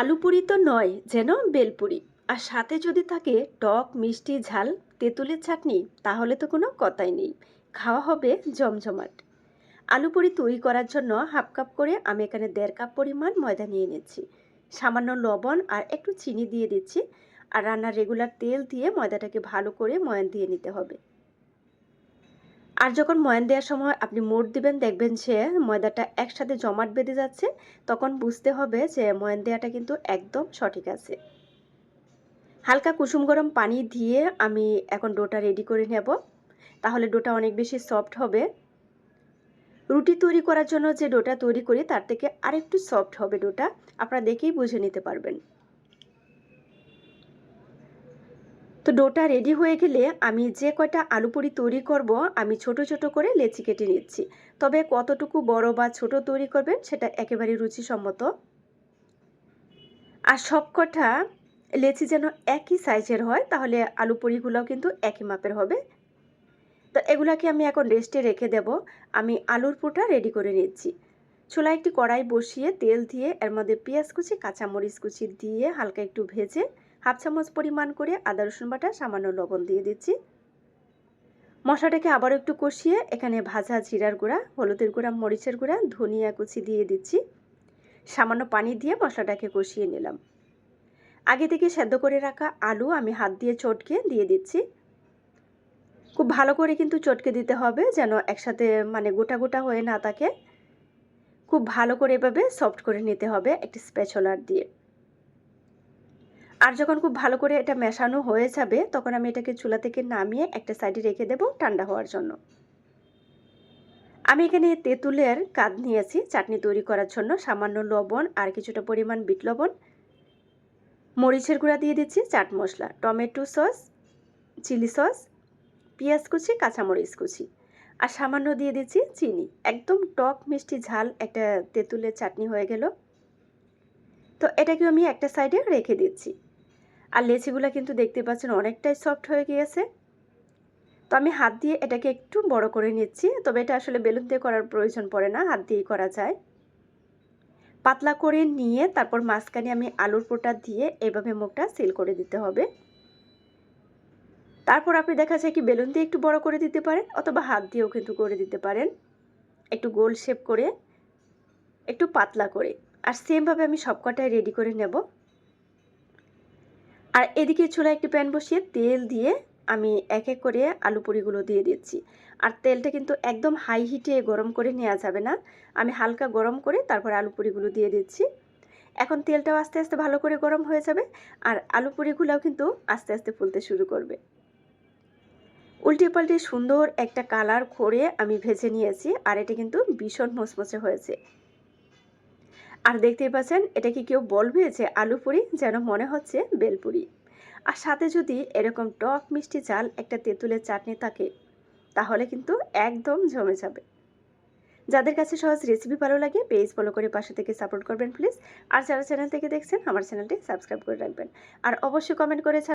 আলু পুরি তো নয়, যেন বেলপুরি আর সাথে যদি থাকে টক, মিষ্টি, ঝাল, তেঁতুলের চাটনি, তাহলে তো কোনো কথাই নেই। খাওয়া হবে জমজমাট। আলু পুরি তৈরি করার জন্য হাফ কাপ করে আমি এখানে দেড় কাপ পরিমাণ ময়দা নিয়ে নিচ্ছি সামান্য লবণ আর একটু চিনি দিয়ে দিচ্ছি। আর রান্নার রেগুলার তেল দিয়ে ময়দাটাকে ভালো করে ময়ান দিয়ে নিতে হবে। আর যখন ময়ান দেওয়ার সময় আপনি মোড় দিবেন, দেখবেন যে ময়দাটা একসাথে জমাট বেঁধে যাচ্ছে, তখন বুঝতে হবে যে ময়ান দেওয়াটা কিন্তু একদম সঠিক আছে। হালকা কুসুম গরম পানি দিয়ে আমি এখন ডোটা রেডি করে নেব। তাহলে ডোটা অনেক বেশি সফট হবে। রুটি তৈরি করার জন্য যে ডোটা তৈরি করি, তার থেকে আরেকটু সফট হবে ডোটা। আপনারা দেখেই বুঝে নিতে পারবেন। তো ডোটা রেডি হয়ে গেলে আমি যে কয়টা আলু পুরি তৈরি করব, আমি ছোট ছোট করে লেচি কেটে নিচ্ছি। তবে কতটুকু বড় বা ছোট তৈরি করবেন সেটা একেবারে রুচিসম্মত। আর সব কটা লেচি যেন একই সাইজের হয়, তাহলে আলু পুরিগুলোও কিন্তু একই মাপের হবে। তো এগুলাকে আমি এখন রেস্টে রেখে দেব। আমি আলুর পোটা রেডি করে নিচ্ছি। চুলায় একটি কড়াই বসিয়ে তেল দিয়ে এর মধ্যে পেঁয়াজ কুচি, কাঁচামরিচ কুচি দিয়ে হালকা একটু ভেজে হাফ চামচ পরিমাণ করে আদা, রসুন বাটা, সামান্য লবণ দিয়ে দিচ্ছি। মশলাটাকে আবার একটু কষিয়ে এখানে ভাজা জিরার গুঁড়া, হলুদের গুঁড়া, মরিচের গুঁড়া, ধনিয়া কুচি দিয়ে দিচ্ছি। সামান্য পানি দিয়ে মশলাটাকে কষিয়ে নিলাম। আগে থেকে সেদ্ধ করে রাখা আলু আমি হাত দিয়ে চটকে দিয়ে দিচ্ছি। খুব ভালো করে কিন্তু চটকে দিতে হবে যেন একসাথে মানে গোটা গোটা হয়ে না থাকে। খুব ভালো করে এভাবে সফট করে নিতে হবে একটি স্পেচলার দিয়ে। আর যখন খুব ভালো করে এটা মেশানো হয়ে যাবে, তখন আমি এটাকে চুলা থেকে নামিয়ে একটা সাইডে রেখে দেব ঠান্ডা হওয়ার জন্য। আমি এখানে তেঁতুলের কাঁধ নিয়েছি, চাটনি তৈরি করার জন্য। সামান্য লবণ আর কিছুটা পরিমাণ বিট লবণ। মরিচের গুঁড়া দিয়ে দিচ্ছি, chaat masala, tomato sauce, chilli sauce, পেঁয়াজ কুচি, কাঁচামরিচ কুচি। আর সামান্য দিয়ে দিচ্ছি চিনি। একদম টক, মিষ্টি, ঝাল একটা তেঁতুলের চাটনি হয়ে গেল। তো এটাকে আমি একটা সাইডে রেখে দিচ্ছি। আর লেচিগুলো কিন্তু দেখতে পাচ্ছেন অনেকটাই সফট হয়ে গিয়েছে। তো আমি হাত দিয়ে এটাকে একটু বড় করে নিচ্ছি, তবে এটা আসলে বেলুন দিয়ে করার প্রয়োজন পড়ে না, হাত দিয়েই করা যায়। পাতলা করে নিয়ে তারপর মাঝখানে আমি আলুর পোটা দিয়ে এভাবে মুখটা সিল করে দিতে হবে। তারপর আপনি দেখা যায় কি বেলুন দিয়ে একটু বড় করে দিতে পারেন, অথবা হাত দিয়েও কিন্তু করে দিতে পারেন। একটু গোল শেপ করে, একটু পাতলা করে। আর সেমভাবে আমি সবকটাই রেডি করে নেব। আর এদিকে চুলায় একটি প্যান বসিয়ে তেল দিয়ে আমি এক এক করে আলু পুরিগুলো দিয়ে দিচ্ছি। আর তেলটা কিন্তু একদম হাই হিটে গরম করে নেওয়া যাবে না। আমি হালকা গরম করে তারপর আলু পুরিগুলো দিয়ে দিচ্ছি। এখন তেলটাও আস্তে আস্তে ভালো করে গরম হয়ে যাবে আর আলু পুরিগুলোও কিন্তু আস্তে আস্তে ফুলতে শুরু করবে। উল্টে পাল্টে সুন্দর একটা কালার করে আমি ভেজে নিয়েছি আর এটা কিন্তু ভীষণ মচমচে হয়েছে। আর দেখতেই পাচ্ছেন, এটা কি কেউ বলবে যে আলু পুরি? যেন মনে হচ্ছে বেলপুরি। আর সাথে যদি এরকম টক মিষ্টি চাল একটা তেঁতুলের চাটনি থাকে, তাহলে কিন্তু একদম জমে যাবে। যাদের কাছে সহজ রেসিপি ভালো লাগে পেজ ফলো করে পাশে থেকে সাপোর্ট করবেন প্লিজ আর যারা চ্যানেল থেকে দেখছেন, আমার চ্যানেলটি সাবস্ক্রাইব করে রাখবেন। আর অবশ্যই কমেন্ট করে